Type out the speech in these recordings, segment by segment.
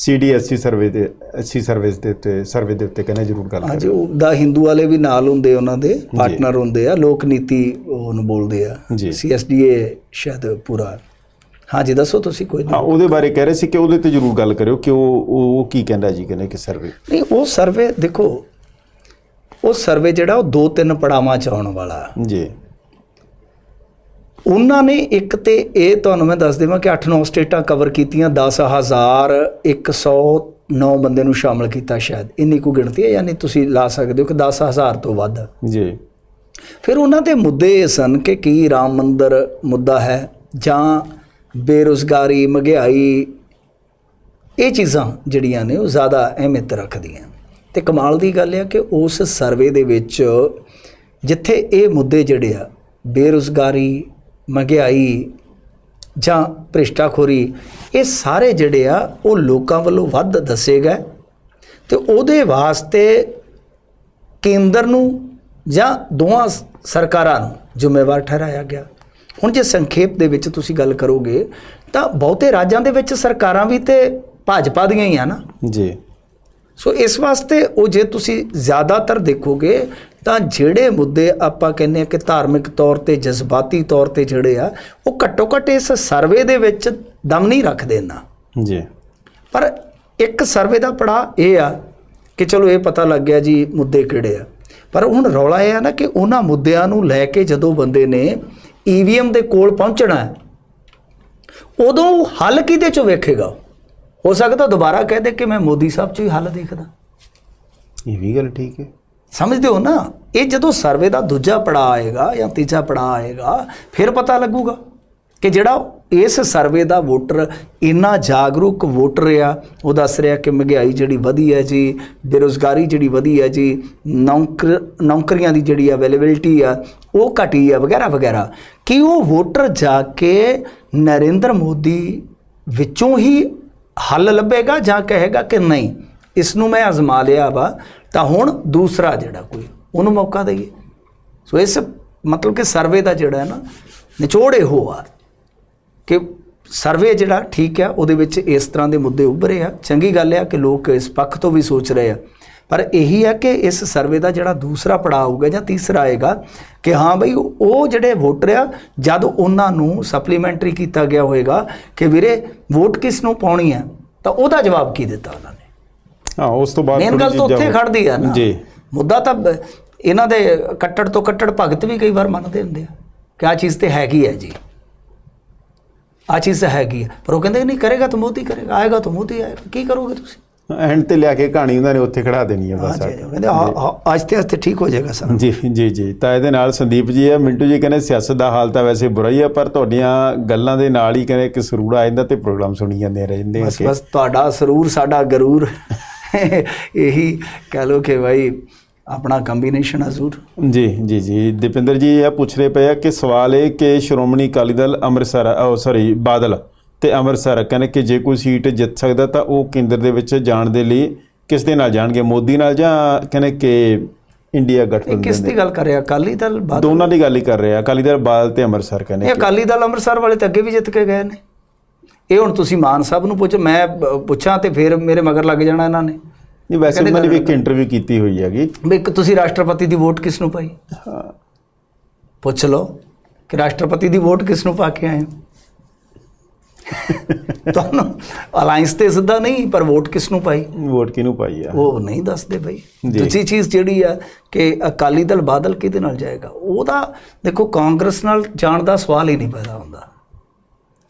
ਸੀਡੀਐਸਸੀ survey ਦੇ SC service ਦੇ ਉੱਤੇ ਸਰਵੇ ਦੇ ਉੱਤੇ ਕਹਿੰਦੇ ਜ਼ਰੂਰ ਗੱਲ ਹਾਂਜੀ ਉਹ ਦਾ ਹਿੰਦੂ ਵਾਲੇ ਵੀ ਨਾਲ ਹੁੰਦੇ ਉਹਨਾਂ ਦੇ ਪਾਰਟਨਰ ਹੁੰਦੇ ਆ ਲੋਕ ਨੀਤੀ ਉਹਨੂੰ ਬੋਲਦੇ ਆ। ਸੀਐਸਡੀਏ ਸ਼ਾਇਦ ਪੂਰਾ। ਹਾਂਜੀ ਦੱਸੋ ਤੁਸੀਂ ਕੋਈ ਹਾਂ ਉਹਦੇ ਬਾਰੇ ਕਹਿ ਰਹੇ ਸੀ ਕਿ ਉਹਦੇ ਤੇ ਜ਼ਰੂਰ ਗੱਲ ਕਰਿਓ ਕਿ ਉਹ ਉਹ ਉਹ ਕੀ ਕਹਿੰਦਾ ਜੀ ਕਹਿੰਦੇ ਕਿ ਸਰਵੇ ਨਹੀਂ ਉਹ ਸਰਵੇ ਦੇਖੋ ਉਹ ਸਰਵੇ ਜਿਹੜਾ ਉਹ ਦੋ ਤਿੰਨ ਪੜਾਵਾਂ ਚ ਆਉਣ ਵਾਲਾ। ਜੀ। ਉਹਨਾਂ ਨੇ ਇੱਕ ਤੇ ਇਹ ਤੁਹਾਨੂੰ ਮੈਂ ਦੱਸ ਦੇਵਾਂ ਕਿ 8-9 ਸਟੇਟਾਂ ਕਵਰ ਕੀਤੀਆਂ 10109 ਬੰਦੇ ਨੂੰ ਸ਼ਾਮਲ ਕੀਤਾ ਸ਼ਾਇਦ। ਇੰਨੀ ਕੁ ਗਿਣਤੀ ਹੈ ਯਾਨੀ ਤੁਸੀਂ ਲਾ ਸਕਦੇ ਹੋ ਕਿ 10000 ਤੋਂ ਵੱਧ। ਜੀ। ਫਿਰ ਉਹਨਾਂ ਦੇ ਮੁੱਦੇ ਇਹ ਸਨ ਕਿ ਕੀ ਰਾਮ ਮੰਦਰ ਮੁੱਦਾ ਹੈ ਜਾਂ ਬੇਰੁਜ਼ਗਾਰੀ ਮਹਿੰਗਾਈ ਇਹ ਚੀਜ਼ਾਂ ਜਿਹੜੀਆਂ ਨੇ ਉਹ ਜ਼ਿਆਦਾ ਅਹਿਮੀਅਤ ਰੱਖਦੀਆਂ। ਤੇ ਕਮਾਲ ਦੀ ਗੱਲ ਹੈ ਕਿ ਉਸ ਸਰਵੇ ਦੇ ਵਿੱਚ ਜਿੱਥੇ ਇਹ ਮੁੱਦੇ ਜਿਹੜੇ ਆ ਬੇਰੁਜ਼ਗਾਰੀ ਮਹਿੰਗਾਈ ਜਾਂ ਭ੍ਰਿਸ਼ਟਾਖੋਰੀ ਇਹ ਸਾਰੇ ਜਿਹੜੇ ਆ ਉਹ ਲੋਕਾਂ ਵੱਲੋਂ ਵੱਧ ਦੱਸੇ ਗਏ ਤੇ ਉਹਦੇ ਵਾਸਤੇ ਕੇਂਦਰ ਨੂੰ ਜਾਂ ਸ- ਸਰਕਾਰਾਂ ਨੂੰ ਜ਼ਿੰਮੇਵਾਰ ਠਹਿਰਾਇਆ ਗਿਆ। ਹੁਣ ਜੇ ਸੰਖੇਪ ਦੇ ਵਿੱਚ ਤੁਸੀਂ ਗੱਲ ਕਰੋਗੇ ਤਾਂ ਬਹੁਤੇ ਰਾਜਾਂ ਦੇ ਵਿੱਚ ਸਰਕਾਰਾਂ ਵੀ ਤੇ ਭਾਜਪਾ ਦੀਆਂ ਹੀ ਆ ਨਾ। ਜੀ। ਸੋ ਇਸ ਵਾਸਤੇ ਉਹ ਜੇ ਤੁਸੀਂ ਜ਼ਿਆਦਾਤਰ ਦੇਖੋਗੇ ਤਾਂ ਜਿਹੜੇ ਮੁੱਦੇ ਆਪਾਂ ਕਹਿੰਦੇ ਆ ਕਿ ਧਾਰਮਿਕ ਤੌਰ ਤੇ ਜਜ਼ਬਾਤੀ ਤੌਰ ਤੇ ਜਿਹੜੇ ਆ ਉਹ ਘੱਟੋ ਘੱਟ ਇਸ ਸਰਵੇ ਦੇ ਵਿੱਚ ਦਮ ਨਹੀਂ ਰੱਖਦੇ ਨਾ ਜੀ। ਪਰ ਇੱਕ ਸਰਵੇ ਦਾ ਪੜਾ ਇਹ ਆ ਕਿ ਚਲੋ ਇਹ ਪਤਾ ਲੱਗ ਗਿਆ ਜੀ ਮੁੱਦੇ ਕਿਹੜੇ ਆ। ਪਰ ਹੁਣ ਰੌਲਾ ਇਹ ਆ ਨਾ ਕਿ ਉਹਨਾਂ ਮੁੱਦਿਆਂ ਨੂੰ ਲੈ ਕੇ ਜਦੋਂ ਬੰਦੇ ਨੇ ਈਵੀਐਮ ਦੇ ਕੋਲ ਪਹੁੰਚਣਾ ਹੈ ਉਦੋਂ ਹੱਲ ਕਿਹਦੇ ਚੋਂ ਵੇਖੇਗਾ? ਹੋ ਸਕਦਾ ਦੁਬਾਰਾ ਕਹਿ ਦੇ ਕਿ ਮੈਂ ਮੋਦੀ ਸਾਹਿਬ ਚੋਂ ਹੀ ਹੱਲ ਦੇਖਦਾ। ਇਹ ਵੀ ਗੱਲ ਠੀਕ ਹੈ। ਸਮਝਦੇ ਹੋ ਨਾ? ਇਹ ਜਦੋਂ ਸਰਵੇ ਦਾ ਦੂਜਾ ਪੜਾਅ ਆਏਗਾ ਜਾਂ ਤੀਜਾ ਪੜਾਅ ਆਏਗਾ, ਫਿਰ ਪਤਾ ਲੱਗੂਗਾ ਕਿ ਜਿਹੜਾ ਇਸ ਸਰਵੇ ਦਾ ਵੋਟਰ ਇੰਨਾ ਜਾਗਰੂਕ ਵੋਟਰ ਆ, ਉਹ ਦੱਸ ਰਿਹਾ ਕਿ ਮਹਿੰਗਾਈ ਜਿਹੜੀ ਵਧੀ ਹੈ ਜੀ, ਬੇਰੁਜ਼ਗਾਰੀ ਜਿਹੜੀ ਵਧੀ ਹੈ ਜੀ, ਨੌਕਰ, ਨੌਕਰੀਆਂ ਦੀ ਜਿਹੜੀ ਅਵੇਲੇਬਿਲਟੀ ਆ, ਉਹ ਘਟੀ ਆ, ਵਗੈਰਾ ਵਗੈਰਾ। ਕਿ ਉਹ ਵੋਟਰ ਜਾ ਕੇ ਨਰਿੰਦਰ ਮੋਦੀ ਵਿੱਚੋਂ ਹੀ ਹੱਲ ਲੱਭੇਗਾ ਜਾਂ ਕਹੇਗਾ ਕਿ ਨਹੀਂ? ਇਸ ਨੂੰ ਮੈਂ ਅਜ਼ਮਾ ਲਿਆ ਵਾ। ਤਾਂ ਹੁਣ ਦੂਸਰਾ ਜਿਹੜਾ ਕੋਈ, ਉਹਨੂੰ ਮੌਕਾ ਦਈਏ। ਸੋ ਇਸ ਮਤਲਬ ਕਿ ਸਰਵੇ ਦਾ ਜਿਹੜਾ ਹੈ ਨਾ, ਨਿਚੋੜ ਇਹੋ ਆ ਕਿ ਸਰਵੇ ਜਿਹੜਾ ਠੀਕ ਆ, ਉਹਦੇ ਵਿੱਚ ਇਸ ਤਰ੍ਹਾਂ ਦੇ ਮੁੱਦੇ ਉੱਭਰੇ ਆ। ਚੰਗੀ ਗੱਲ ਆ ਕਿ ਲੋਕ ਇਸ ਪੱਖ ਤੋਂ ਵੀ ਸੋਚ ਰਹੇ ਆ। ਪਰ ਇਹੀ ਆ ਕਿ ਇਸ ਸਰਵੇ ਦਾ ਜਿਹੜਾ ਦੂਸਰਾ ਪੜਾਅ ਹੋਊਗਾ ਜਾਂ ਤੀਸਰਾ ਆਏਗਾ ਕਿ ਹਾਂ ਬਈ ਉਹ ਜਿਹੜੇ ਵੋਟਰ ਆ, ਜਦ ਉਹਨਾਂ ਨੂੰ ਸਪਲੀਮੈਂਟਰੀ ਕੀਤਾ ਗਿਆ ਹੋਏਗਾ ਕਿ ਵੀਰੇ ਵੋਟ ਕਿਸ ਨੂੰ ਪਾਉਣੀ ਹੈ ਤਾਂ ਉਹਦਾ ਜਵਾਬ ਕੀ ਦਿੱਤਾ ਉਹਨਾਂ ਨੇ? ਹਾਂ ਉਸ ਤੋਂ ਬਾਅਦ ਮੇਨ ਗੱਲ ਤਾਂ ਉੱਥੇ ਖੜਦੀ ਆ ਨਾ। ਜੀ। ਮੁੱਦਾ ਤਾਂ ਇਹਨਾਂ ਦੇ ਕੱਟੜ ਤੋਂ ਕੱਟੜ ਭਗਤ ਵੀ ਕਈ ਵਾਰ ਮੰਨਦੇ ਹੁੰਦੇ ਆ ਕਿ ਆ ਚੀਜ਼ ਤੇ ਹੈਗੀ ਹੈ ਜੀ। ਆ ਚੀਜ਼ ਹੈਗੀ ਹੈ ਪਰ ਉਹ ਕਹਿੰਦੇ ਨਹੀਂ ਕਰੇਗਾ ਤਾਂ ਮੋਦੀ ਕਰੇਗਾ ਆਏਗਾ ਤਾਂ ਮੋਦੀ ਆਏਗਾ। ਕੀ ਕਰੋਗੇ ਤੁਸੀਂ? ਐਂਡ ਤੇ ਲਿਆ ਕੇ ਕਹਾਣੀ ਉਹਨਾਂ ਨੇ ਉੱਥੇ ਖੜਾ ਦੇਣੀ ਹੈ ਬਸ ਕਹਿੰਦੇ ਆ- ਆ- ਅੱਜ ਤੇ ਅੱਜ ਠੀਕ ਹੋ ਜਾਏਗਾ ਸਾਰਾ। ਜੀ ਜੀ ਜੀ। ਤਾਂ ਇਹਦੇ ਨਾਲ ਸੰਦੀਪ ਜੀ ਹੈ ਮਿੰਟੂ ਜੀ ਕਹਿੰਦੇ ਸਿਆਸਤ ਦਾ ਹਾਲ ਤਾਂ ਵੈਸੇ ਬੁਰਾ ਹੀ ਹੈ ਪਰ ਤੁਹਾਡੀਆਂ ਗੱਲਾਂ ਦੇ ਨਾਲ ਹੀ ਕਹਿੰਦੇ ਇੱਕ ਸਰੂੜਾ ਆ ਜਾਂਦਾ ਤੇ ਪ੍ਰੋਗਰਾਮ ਸੁਣੀ ਜਾਂਦੇ ਰਹਿੰਦੇ ਆ ਬਸ ਕਿ। ਬਸ ਤੁਹਾਡਾ ਸਰੂਰ ਸਾਡਾ ਗਰੂਰ। ਇਹੀ ਕਹ ਲੋ ਕਿ ਭਾਈ ਆਪਣਾ ਕੰਬੀਨੇਸ਼ਨ ਹਜ਼ੂਰ ਜੀ ਜੀ ਜੀ। ਦੀਪਿੰਦਰ ਜੀ ਇਹ ਪੁੱਛ ਰਹੇ ਪਏ ਆ ਕਿ ਸਵਾਲ ਇਹ ਕਿ ਸ਼੍ਰੋਮਣੀ ਅਕਾਲੀ ਦਲ ਅੰਮ੍ਰਿਤਸਰ ਉਹ ਸੌਰੀ ਬਾਦਲ ਤੇ ਅੰਮ੍ਰਿਤਸਰ ਕਹਿੰਦੇ ਕਿ ਜੇ ਕੋਈ ਸੀਟ ਜਿੱਤ ਸਕਦਾ ਤਾਂ ਉਹ ਕੇਂਦਰ ਦੇ ਵਿੱਚ ਜਾਣ ਦੇ ਲਈ ਕਿਸ ਦੇ ਨਾਲ ਜਾਣਗੇ? ਮੋਦੀ ਨਾਲ ਜਾਂ ਕਹਿੰਦੇ ਕਿ ਇੰਡੀਆ ਗਠਬੰਧਨ ਕਿਸ ਦੀ ਗੱਲ ਕਰ ਰਿਹਾ? ਅਕਾਲੀ ਦਲ ਬਾਦਲ? ਦੋਨਾਂ ਦੀ ਗੱਲ ਹੀ ਕਰ ਰਹੇ। ਆ ਅਕਾਲੀ ਦਲ ਬਾਦਲ ਤੇ ਅੰਮ੍ਰਿਤਸਰ ਕਹਿੰਦੇ ਇਹ ਅਕਾਲੀ ਦਲ ਅੰਮ੍ਰਿਤਸਰ ਵਾਲੇ ਤਾਂ ਅੱਗੇ ਵੀ ਜਿੱਤ ਕੇ ਗਏ ਨੇ। ਇਹ ਹੁਣ ਤੁਸੀਂ ਮਾਨ ਸਾਹਿਬ ਨੂੰ ਪੁੱਛੋ ਮੈਂ ਪੁੱਛਾਂ ਤੇ ਫਿਰ ਮੇਰੇ ਮਗਰ ਲੱਗ ਜਾਣਾ ਇਹਨਾਂ ਨੇ। ਨਹੀਂ ਵੈਸੇ ਉਹਨਾਂ ਨੇ ਵੀ ਇੱਕ ਇੰਟਰਵਿਊ ਕੀਤੀ ਹੋਈ ਹੈਗੀ। ਵੀ ਇੱਕ ਤੁਸੀਂ ਰਾਸ਼ਟਰਪਤੀ ਦੀ ਵੋਟ ਕਿਸ ਨੂੰ ਪਾਈ? ਹਾਂ, ਪੁੱਛ ਲਓ ਕਿ ਰਾਸ਼ਟਰਪਤੀ ਦੀ ਵੋਟ ਕਿਸ ਨੂੰ ਪਾ ਕੇ ਆਏ ਹੋ? ਤੁਹਾਨੂੰ ਅਲਾਈਅੰਸ ਤੇ ਸਿੱਧਾ ਨਹੀਂ ਪਰ ਵੋਟ ਕਿਸ ਨੂੰ ਪਾਈ? ਵੋਟ ਕਿਹਨੂੰ ਪਾਈ ਆ? ਉਹ ਨਹੀਂ ਦੱਸਦੇ ਬਈ। ਦੂਜੀ ਚੀਜ਼ ਜਿਹੜੀ ਆ ਕਿ ਅਕਾਲੀ ਦਲ ਬਾਦਲ ਕਿਹਦੇ ਨਾਲ ਜਾਏਗਾ? ਉਹਦਾ ਦੇਖੋ ਕਾਂਗਰਸ ਨਾਲ ਜਾਣ ਦਾ ਸਵਾਲ ਹੀ ਨਹੀਂ ਪੈਦਾ ਹੁੰਦਾ।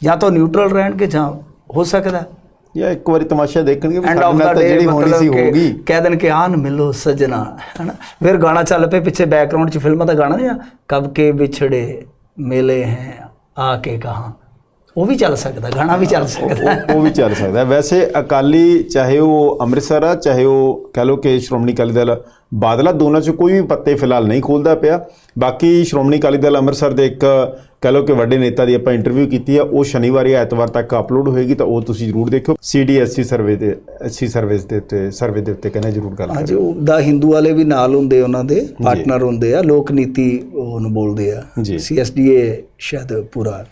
ਜਾਂ ਤਾਂ ਨਿਊਟਰਲ ਰਹਿਣਗੇ ਜਾਂ ਹੋ ਸਕਦਾ। ਜਾਂ ਇੱਕ ਵਾਰੀ ਤਮਾਸ਼ਾ ਦੇਖਣਗੇ ਵੀ ਸਾਡੇ ਨਾਲ ਤਾਂ ਜਿਹੜੀ ਹੋਣੀ ਸੀ ਹੋਗੀ ਕਹਿ ਦੇਣ ਕਿ ਆਨ ਮਿਲੋ ਸਜਣਾ ਹਨਾ? ਫਿਰ ਗਾਣਾ ਚੱਲ ਪਏ ਪਿੱਛੇ ਬੈਕਗ੍ਰਾਉਂਡ 'ਚ ਫਿਲਮਾਂ ਦਾ ਗਾਣਾ ਆ ਕਬ ਕੇ ਵਿਛੜੇ ਮਿਲੇ ਹੈ ਆ ਕੇ ਕਹਾ? ਉਹ ਵੀ ਚੱਲ ਸਕਦਾ ਗਾਣਾ ਵੀ ਚੱਲ ਸਕਦਾ। ਉਹ ਵੀ ਚੱਲ ਸਕਦਾ। ਵੈਸੇ ਅਕਾਲੀ ਚਾਹੇ ਉਹ ਅੰਮ੍ਰਿਤਸਰ ਆ ਚਾਹੇ ਉਹ ਕਹ ਲੋ ਕਿ ਸ਼੍ਰੋਮਣੀ ਅਕਾਲੀ ਦਲ ਬਾਦਲਾ ਦੋਨਾਂ ਚ ਕੋਈ ਵੀ ਪੱਤੇ ਫਿਲਹਾਲ ਨਹੀਂ ਖੋਲਦਾ ਪਿਆ। ਬਾਕੀ ਸ਼੍ਰੋਮਣੀ ਅਕਾਲੀ ਦਲ ਅੰਮ੍ਰਿਤਸਰ ਦੇ ਇੱਕ ਕਹ ਲੋ ਕਿ ਵੱਡੇ ਨੇਤਾ ਦੀ ਆਪਾਂ ਇੰਟਰਵਿਊ ਕੀਤੀ ਆ ਉਹ ਸ਼ਨੀਵਾਰ ਜਾਂ ਐਤਵਾਰ ਤੱਕ ਅਪਲੋਡ ਹੋਏਗੀ ਤਾਂ ਉਹ ਤੁਸੀਂ ਜ਼ਰੂਰ ਦੇਖਿਓ। ਸੀਡੀਐਸਸੀ ਸਰਵੇ ਦੇ ਐਸਸੀ ਸਰਵਿਸ ਦੇ ਉੱਤੇ ਸਰਵੇ ਦੇ ਉੱਤੇ ਕਹਿੰਦੇ ਜ਼ਰੂਰ ਗੱਲ ਹਾਂਜੀ ਉਹ ਦਾ ਹਿੰਦੂ ਵਾਲੇ ਵੀ ਨਾਲ ਹੁੰਦੇ ਉਹਨਾਂ ਦੇ ਪਾਰਟਨਰ ਹੁੰਦੇ ਆ ਲੋਕ ਨੀਤੀ ਉਹਨੂੰ ਬੋਲਦੇ ਆ। ਸੀਐਸਡੀਏ ਸ਼ਾਇਦ ਪੂਰਾ।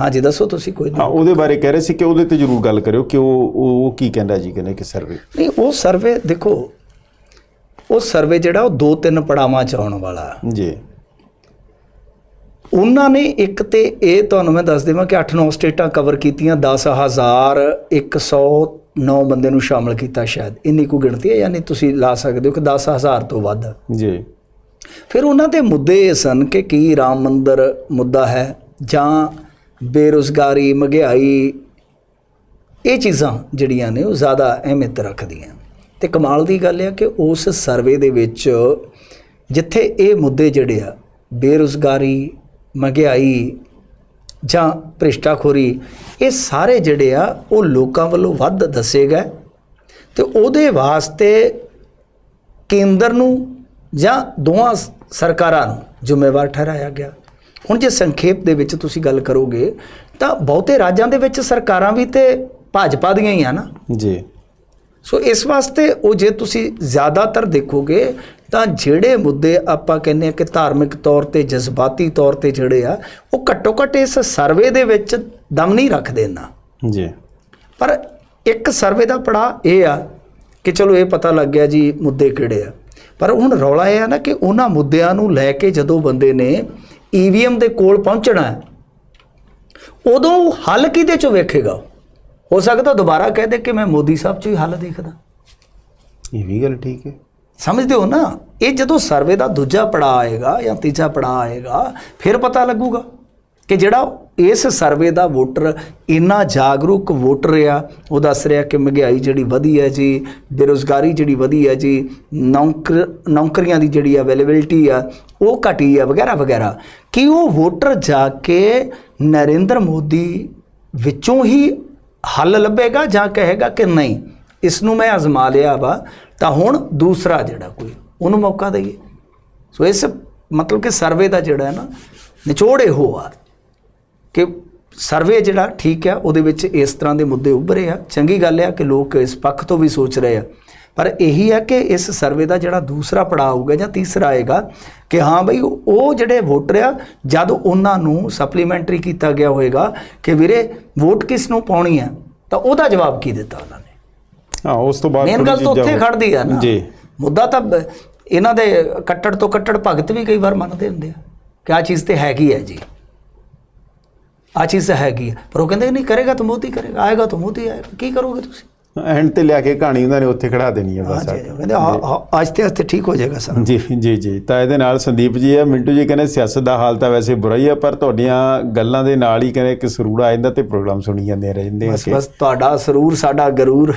ਹਾਂਜੀ ਦੱਸੋ ਤੁਸੀਂ ਕੋਈ ਹਾਂ ਉਹਦੇ ਬਾਰੇ ਕਹਿ ਰਹੇ ਸੀ ਕਿ ਉਹਦੇ ਤੇ ਜ਼ਰੂਰ ਗੱਲ ਕਰਿਓ ਕਿ ਉਹ ਉਹ ਕੀ ਕਹਿੰਦਾ ਜੀ ਕਹਿੰਦੇ ਕਿ ਸਰਵੇ ਨਹੀਂ ਉਹ ਸਰਵੇ ਦੇਖੋ ਉਹ ਸਰਵੇ ਜਿਹੜਾ ਉਹ ਦੋ ਤਿੰਨ ਪੜਾਵਾਂ ਚ ਆਉਣ ਵਾਲਾ। ਜੀ। ਉਹਨਾਂ ਨੇ ਇੱਕ ਤੇ ਇਹ ਤੁਹਾਨੂੰ ਮੈਂ ਦੱਸ ਦੇਵਾਂ ਕਿ 8-9 ਸਟੇਟਾਂ ਕਵਰ ਕੀਤੀਆਂ 10109 ਬੰਦੇ ਨੂੰ ਸ਼ਾਮਲ ਕੀਤਾ ਸ਼ਾਇਦ। ਇੰਨੀ ਕੁ ਗਿਣਤੀ ਹੈ ਯਾਨੀ ਤੁਸੀਂ ਲਾ ਸਕਦੇ ਹੋ ਕਿ 10000 ਤੋਂ ਵੱਧ। ਜੀ। ਫਿਰ ਉਹਨਾਂ ਦੇ ਮੁੱਦੇ ਇਹ ਸਨ ਕਿ ਕੀ ਰਾਮ ਮੰਦਰ ਮੁੱਦਾ ਹੈ ਜਾਂ ਬੇਰੁਜ਼ਗਾਰੀ ਮਹਿੰਗਾਈ ਇਹ ਚੀਜ਼ਾਂ ਜਿਹੜੀਆਂ ਨੇ ਉਹ ਜ਼ਿਆਦਾ ਅਹਿਮੀਅਤ ਰੱਖਦੀਆਂ। ਤੇ ਕਮਾਲ ਦੀ ਗੱਲ ਹੈ ਕਿ ਉਸ ਸਰਵੇ ਦੇ ਵਿੱਚ ਜਿੱਥੇ ਇਹ ਮੁੱਦੇ ਜਿਹੜੇ ਆ ਬੇਰੁਜ਼ਗਾਰੀ ਮਹਿੰਗਾਈ ਜਾਂ ਭ੍ਰਿਸ਼ਟਾਖੋਰੀ, ਇਹ ਸਾਰੇ ਜਿਹੜੇ ਆ, ਉਹ ਲੋਕਾਂ ਵੱਲੋਂ ਵੱਧ ਦੱਸੇ ਗਏ ਤੇ ਉਹਦੇ ਵਾਸਤੇ ਕੇਂਦਰ ਨੂੰ ਜਾਂ ਦੋਵਾਂ ਸਰਕਾਰਾਂ ਨੂੰ ਜ਼ਿੰਮੇਵਾਰ ਠਹਿਰਾਇਆ ਗਿਆ। ਹੁਣ ਜੇ ਸੰਖੇਪ ਦੇ ਵਿੱਚ ਤੁਸੀਂ ਗੱਲ ਕਰੋਗੇ, ਤਾਂ ਬਹੁਤੇ ਰਾਜਾਂ ਦੇ ਵਿੱਚ ਸਰਕਾਰਾਂ ਵੀ ਤੇ ਭਾਜਪਾ ਦੀਆਂ ਹੀ ਆ ਨਾ। ਜੀ। ਸੋ ਇਸ ਵਾਸਤੇ ਉਹ ਜੇ ਤੁਸੀਂ ਜ਼ਿਆਦਾਤਰ ਦੇਖੋਗੇ ਤਾਂ ਜਿਹੜੇ ਮੁੱਦੇ ਆਪਾਂ ਕਹਿੰਦੇ ਆ ਕਿ ਧਾਰਮਿਕ ਤੌਰ ਤੇ ਜਜ਼ਬਾਤੀ ਤੌਰ ਤੇ ਜਿਹੜੇ ਆ ਉਹ ਘੱਟੋ ਘੱਟ ਇਸ ਸਰਵੇ ਦੇ ਵਿੱਚ ਦਮ ਨਹੀਂ ਰੱਖਦੇ ਨਾ ਜੀ। ਪਰ ਇੱਕ ਸਰਵੇ ਦਾ ਪੜਾ ਇਹ ਆ ਕਿ ਚਲੋ ਇਹ ਪਤਾ ਲੱਗ ਗਿਆ ਜੀ ਮੁੱਦੇ ਕਿਹੜੇ ਆ। ਪਰ ਹੁਣ ਰੌਲਾ ਇਹ ਆ ਨਾ ਕਿ ਉਹਨਾਂ ਮੁੱਦਿਆਂ ਨੂੰ ਲੈ ਕੇ ਜਦੋਂ ਬੰਦੇ ਨੇ ਈਵੀਐਮ ਦੇ ਕੋਲ ਪਹੁੰਚਣਾ ਉਦੋਂ ਹੱਲ ਕਿਹਦੇ ਚੋਂ ਵੇਖੇਗਾ? ਹੋ ਸਕਦਾ ਦੁਬਾਰਾ ਕਹਿ ਦੇ ਕਿ ਮੈਂ ਮੋਦੀ ਸਾਹਿਬ ਚੋਂ ਹੀ ਹੱਲ ਦੇਖਦਾ। ਇਹ ਵੀ ਗੱਲ ਠੀਕ ਹੈ। ਸਮਝਦੇ ਹੋ ਨਾ? ਇਹ ਜਦੋਂ ਸਰਵੇ ਦਾ ਦੂਜਾ ਪੜਾ ਆਏਗਾ ਜਾਂ ਤੀਜਾ ਪੜਾ ਆਏਗਾ ਫਿਰ ਪਤਾ ਲੱਗੂਗਾ ਕਿ ਜਿਹੜਾ ਇਸ ਸਰਵੇ ਦਾ ਵੋਟਰ ਇੰਨਾ ਜਾਗਰੂਕ ਵੋਟਰ ਆ ਉਹ ਦੱਸ ਰਿਹਾ ਕਿ ਮਹਿੰਗਾਈ ਜਿਹੜੀ ਵਧੀ ਹੈ ਜੀ ਬੇਰੁਜ਼ਗਾਰੀ ਜਿਹੜੀ ਵਧੀ ਹੈ ਜੀ ਨੌਕਰ ਨੌਕਰੀਆਂ ਦੀ ਜਿਹੜੀ ਅਵੇਲੇਬਿਲਟੀ ਆ ਉਹ ਘਟੀ ਆ ਵਗੈਰਾ ਵਗੈਰਾ। ਕਿ ਉਹ ਵੋਟਰ ਜਾ ਕੇ ਨਰਿੰਦਰ ਮੋਦੀ ਵਿੱਚੋਂ ਹੀ ਹੱਲ ਲੱਭੇਗਾ ਜਾਂ ਕਹੇਗਾ ਕਿ ਨਹੀਂ, ਇਸ ਨੂੰ ਮੈਂ ਅਜ਼ਮਾ ਲਿਆ ਵਾ, ਤਾਂ ਹੁਣ ਦੂਸਰਾ ਜਿਹੜਾ ਕੋਈ, ਉਹਨੂੰ ਮੌਕਾ ਦਈਏ। ਸੋ ਇਸ ਮਤਲਬ ਕਿ ਸਰਵੇ ਦਾ ਜਿਹੜਾ ਹੈ ਨਾ, ਨਿਚੋੜ ਇਹੋ ਆ ਕਿ ਸਰਵੇ ਜਿਹੜਾ ਠੀਕ ਆ ਉਹਦੇ ਵਿੱਚ ਇਸ ਤਰ੍ਹਾਂ ਦੇ ਮੁੱਦੇ ਉੱਭਰੇ ਆ। ਚੰਗੀ ਗੱਲ ਆ ਕਿ ਲੋਕ ਇਸ ਪੱਖ ਤੋਂ ਵੀ ਸੋਚ ਰਹੇ ਆ ਪਰ ਇਹੀ ਹੈ ਕਿ ਇਸ ਸਰਵੇ ਦਾ ਜਿਹੜਾ ਦੂਸਰਾ ਪੜਾਅ ਹੋਊਗਾ ਜਾਂ ਤੀਸਰਾ ਆਏਗਾ ਕਿ ਹਾਂ ਬਈ ਉਹ ਜਿਹੜੇ ਵੋਟਰ ਆ ਜਦ ਉਹਨਾਂ ਨੂੰ ਸਪਲੀਮੈਂਟਰੀ ਕੀਤਾ ਗਿਆ ਹੋਏਗਾ ਕਿ ਵੀਰੇ ਵੋਟ ਕਿਸ ਨੂੰ ਪਾਉਣੀ ਆ ਤਾਂ ਉਹਦਾ ਜਵਾਬ ਕੀ ਦਿੱਤਾ ਉਹਨਾਂ ਨੇ? ਹਾਂ ਉਸ ਤੋਂ ਬਾਅਦ ਮੇਨ ਗੱਲ ਤਾਂ ਉੱਥੇ ਖੜਦੀ ਆ ਨਾ। ਜੀ। ਮੁੱਦਾ ਤਾਂ ਇਹਨਾਂ ਦੇ ਕੱਟੜ ਤੋਂ ਕੱਟੜ ਭਗਤ ਵੀ ਕਈ ਵਾਰ ਮੰਨਦੇ ਹੁੰਦੇ ਆ ਕਿ ਆ ਚੀਜ਼ ਤੇ ਹੈਗੀ ਹੈ ਜੀ। ਆ ਚੀਜ਼ ਹੈਗੀ ਹੈ ਪਰ ਉਹ ਕਹਿੰਦੇ ਨਹੀਂ ਕਰੇਗਾ ਤਾਂ ਮੋਦੀ ਕਰੇਗਾ ਆਏਗਾ ਤਾਂ ਮੋਦੀ ਆਏਗਾ। ਕੀ ਕਰੋਗੇ ਤੁਸੀਂ? ਐਂਡ ਤੇ ਲਿਆ ਕੇ ਕਹਾਣੀ ਉਹਨਾਂ ਨੇ ਉੱਥੇ ਖੜਾ ਦੇਣੀ ਹੈ ਬਸ ਕਹਿੰਦੇ ਆਸਤੇ ਆਸਤੇ ਠੀਕ ਹੋ ਜਾਏਗਾ ਸਰ। ਜੀ ਜੀ ਜੀ। ਤਾਂ ਇਹਦੇ ਨਾਲ ਸੰਦੀਪ ਜੀ ਹੈ ਮਿੰਟੂ ਜੀ ਕਹਿੰਦੇ ਸਿਆਸਤ ਦਾ ਹਾਲ ਤਾਂ ਵੈਸੇ ਬੁਰਾ ਹੀ ਹੈ ਪਰ ਤੁਹਾਡੀਆਂ ਗੱਲਾਂ ਦੇ ਨਾਲ ਹੀ ਕਹਿੰਦੇ ਇੱਕ ਸਰੂੜਾ ਆ ਜਾਂਦਾ ਤੇ ਪ੍ਰੋਗਰਾਮ ਸੁਣੀ ਜਾਂਦੇ ਰਹਿੰਦੇ ਆ ਬਸ ਬਸ ਤੁਹਾਡਾ ਸਰੂਰ ਸਾਡਾ ਗਰੂਰ।